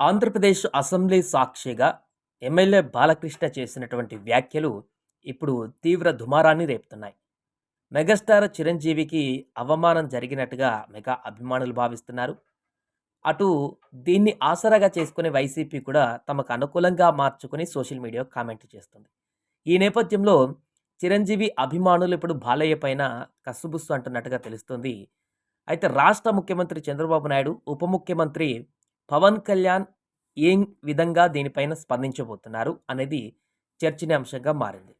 Andhra Pradesh assembly సాక్షిగా MLA Balakrishna చేసినటువంటి వ్యాఖ్యలు ఇప్పుడు తీవ్ర దుమారాన్ని రేపుతున్నాయి. మెగాస్టార్ చిరంజీవికి అవమానం జరిగినట్టుగా మెగా అభిమానులు భావిస్తున్నారు. అటు దీన్ని ఆసరాగా చేసుకునే వైసీపీ కూడా తమకు అనుకూలంగా మార్చుకుని సోషల్ మీడియా కామెంట్ చేస్తుంది. ఈ నేపథ్యంలో చిరంజీవి అభిమానులు ఇప్పుడు బాలయ్య పైన కసుబుస్సు అంటున్నట్టుగా తెలుస్తుంది. అయితే రాష్ట్ర ముఖ్యమంత్రి చంద్రబాబు నాయుడు ఉప ముఖ్యమంత్రి పవన్ కళ్యాణ్ ఏం విధంగా దీనిపైన స్పందించబోతున్నారు అనేది చర్చనీయాంశంగా మారింది.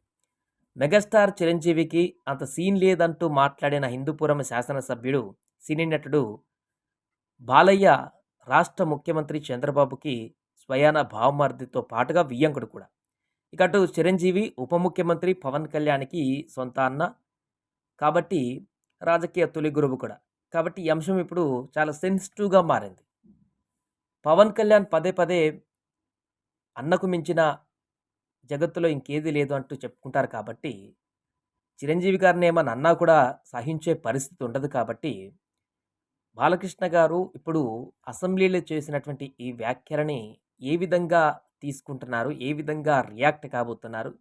మెగాస్టార్ చిరంజీవికి అంత సీన్ లేదంటూ మాట్లాడిన హిందూపురం శాసనసభ్యుడు సినీ నటుడు బాలయ్య రాష్ట్ర ముఖ్యమంత్రి చంద్రబాబుకి స్వయాన భావమర్దితో పాటుగా వియ్యంకుడు కూడా. ఇక అటు చిరంజీవి ఉప ముఖ్యమంత్రి పవన్ కళ్యాణ్కి సొంత అన్న కాబట్టి రాజకీయ తొలి గురువు కూడా. కాబట్టి ఈ అంశం ఇప్పుడు చాలా సెన్సిటివ్గా మారింది. పవన్ కళ్యాణ్ పదే పదే అన్నకు మించిన జగత్తులో ఇంకేది లేదు అంటూ చెప్పుకుంటారు కాబట్టి చిరంజీవి గారిని ఏమన్నా అన్నా కూడా సహించే పరిస్థితి ఉండదు కాబట్టి బాలకృష్ణ గారు ఇప్పుడు అసెంబ్లీలో చేసినటువంటి ఈ వ్యాఖ్యలని ఏ విధంగా తీసుకుంటున్నారు ఏ విధంగా రియాక్ట్ కాబోతున్నారు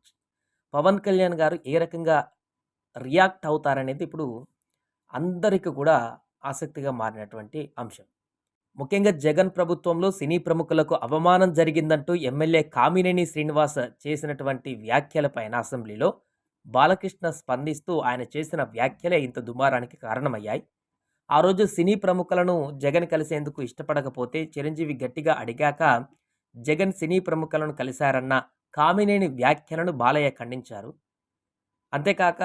పవన్ కళ్యాణ్ గారు ఏ రకంగా రియాక్ట్ అవుతారనేది ఇప్పుడు అందరికీ కూడా ఆసక్తిగా మారినటువంటి అంశం. ముఖ్యంగా జగన్ ప్రభుత్వంలో సినీ ప్రముఖులకు అవమానం జరిగిందంటూ ఎమ్మెల్యే కామినేని శ్రీనివాస్ చేసినటువంటి వ్యాఖ్యలపైన అసెంబ్లీలో బాలకృష్ణ స్పందిస్తూ ఆయన చేసిన వ్యాఖ్యలే ఇంత దుమారానికి కారణమయ్యాయి. ఆ రోజు సినీ ప్రముఖులను జగన్ కలిసేందుకు ఇష్టపడకపోతే చిరంజీవి గట్టిగా అడిగాక జగన్ సినీ ప్రముఖులను కలిశారన్న కామినేని వ్యాఖ్యలను బాలయ్య ఖండించారు. అంతేకాక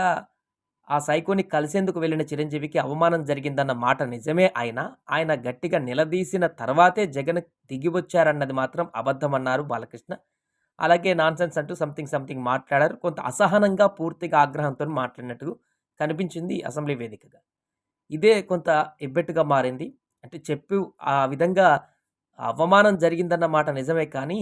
ఆ సైకోని కలిసేందుకు వెళ్ళిన చిరంజీవికి అవమానం జరిగిందన్న మాట నిజమే అయినా ఆయన గట్టిగా నిలదీసిన తర్వాతే జగన్ దిగి వచ్చారన్నది మాత్రం అబద్ధమన్నారు బాలకృష్ణ. అలాగే నాన్సెన్స్ అంటూ సంథింగ్ సంథింగ్ మాట్లాడారు. కొంత అసహనంగా పూర్తిగా ఆగ్రహంతో మాట్లాడినట్టు కనిపించింది అసెంబ్లీ వేదికగా. ఇదే కొంత ఎబ్బెట్టుగా మారింది. అంటే చెప్పు ఆ విధంగా అవమానం జరిగిందన్న మాట నిజమే కానీ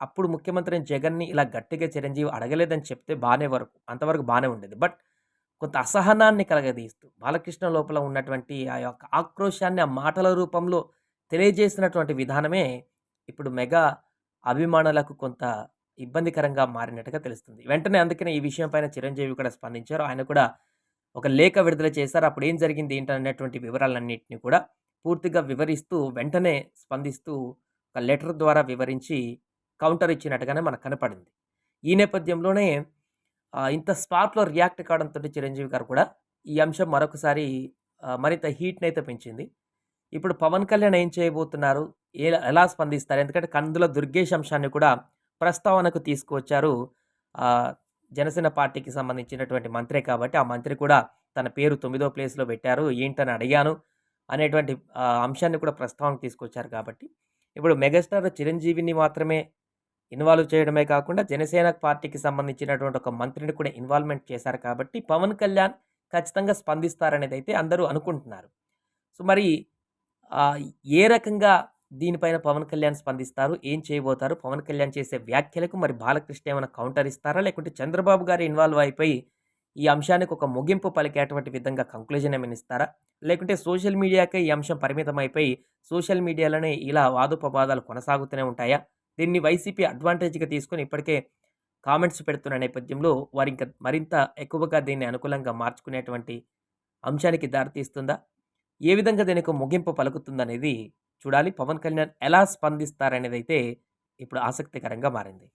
అప్పుడు ముఖ్యమంత్రి జగన్ని ఇలా గట్టిగా చిరంజీవి అడగలేదని చెప్తే బాగానే వరకు అంతవరకు బాగానే ఉండేది. బట్ కొంత అసహనాన్ని కలగదీస్తూ బాలకృష్ణ లోపల ఉన్నటువంటి ఆ యొక్క ఆక్రోశాన్ని ఆ మాటల రూపంలో తెలియజేసినటువంటి విధానమే ఇప్పుడు మెగా అభిమానులకు కొంత ఇబ్బందికరంగా మారినట్టుగా తెలుస్తుంది. వెంటనే అందుకనే ఈ విషయంపైన చిరంజీవి కూడా స్పందించారు. ఆయన కూడా ఒక లేఖ విడుదల చేశారు. అప్పుడు ఏం జరిగింది ఏంటనేటువంటి వివరాలన్నింటినీ కూడా పూర్తిగా వివరిస్తూ వెంటనే స్పందిస్తూ ఒక లెటర్ ద్వారా వివరించి కౌంటర్ ఇచ్చినట్టుగానే మనకు కనపడింది. ఈ నేపథ్యంలోనే ఇంత స్పాట్లో రియాక్ట్ కావడంతో చిరంజీవి గారు కూడా ఈ అంశం మరొకసారి మరింత హీట్ని అయితే పెంచింది. ఇప్పుడు పవన్ కళ్యాణ్ ఏం చేయబోతున్నారు? ఎలా స్పందిస్తారు? ఎందుకంటే కందుల దుర్గేష్ అంశాన్ని కూడా ప్రస్తావనకు తీసుకువచ్చారు. జనసేన పార్టీకి సంబంధించినటువంటి మంత్రే కాబట్టి ఆ మంత్రి కూడా తన పేరు తొమ్మిదో ప్లేస్లో పెట్టారు. ఏంటని అడిగాను అనేటువంటి అంశాన్ని కూడా ప్రస్తావనకు తీసుకొచ్చారు కాబట్టి. ఇప్పుడు మెగాస్టార్ చిరంజీవిని మాత్రమే ఇన్వాల్వ్ చేయడమే కాకుండా జనసేన పార్టీకి సంబంధించినటువంటి ఒక మంత్రిని కూడా ఇన్వాల్వ్మెంట్ చేశారు కాబట్టి పవన్ కళ్యాణ్ ఖచ్చితంగా స్పందిస్తారనేది అయితే అందరూ అనుకుంటున్నారు. సో మరి ఏ రకంగా దీనిపైన పవన్ కళ్యాణ్ స్పందిస్తారు? ఏం చేయబోతారు? పవన్ కళ్యాణ్ చేసే వ్యాఖ్యలకు మరి బాలకృష్ణ ఏమైనా కౌంటర్ ఇస్తారా? లేకుంటే చంద్రబాబు గారు ఇన్వాల్వ్ అయిపోయి ఈ అంశానికి ఒక ముగింపు పలికేటువంటి విధంగా కంక్లూజన్ ఏమైనా ఇస్తారా? లేకుంటే సోషల్ మీడియాకే ఈ అంశం పరిమితం అయిపోయి సోషల్ మీడియాలోనే ఇలా వాదోపవాదాలు కొనసాగుతూనే ఉంటాయా? దీన్ని వైసీపీ అడ్వాంటేజ్గా తీసుకొని ఇప్పటికే కామెంట్స్ పెడుతున్న నేపథ్యంలో వారు ఇంకా మరింత ఎక్కువగా దీన్ని అనుకూలంగా మార్చుకునేటువంటి అంశానికి దారితీస్తుందా? ఏ విధంగా దీనికి ముగింపు పలుకుతుందనేది చూడాలి. పవన్ కళ్యాణ్ ఎలా స్పందిస్తారనేది అయితే ఇప్పుడు ఆసక్తికరంగా మారింది.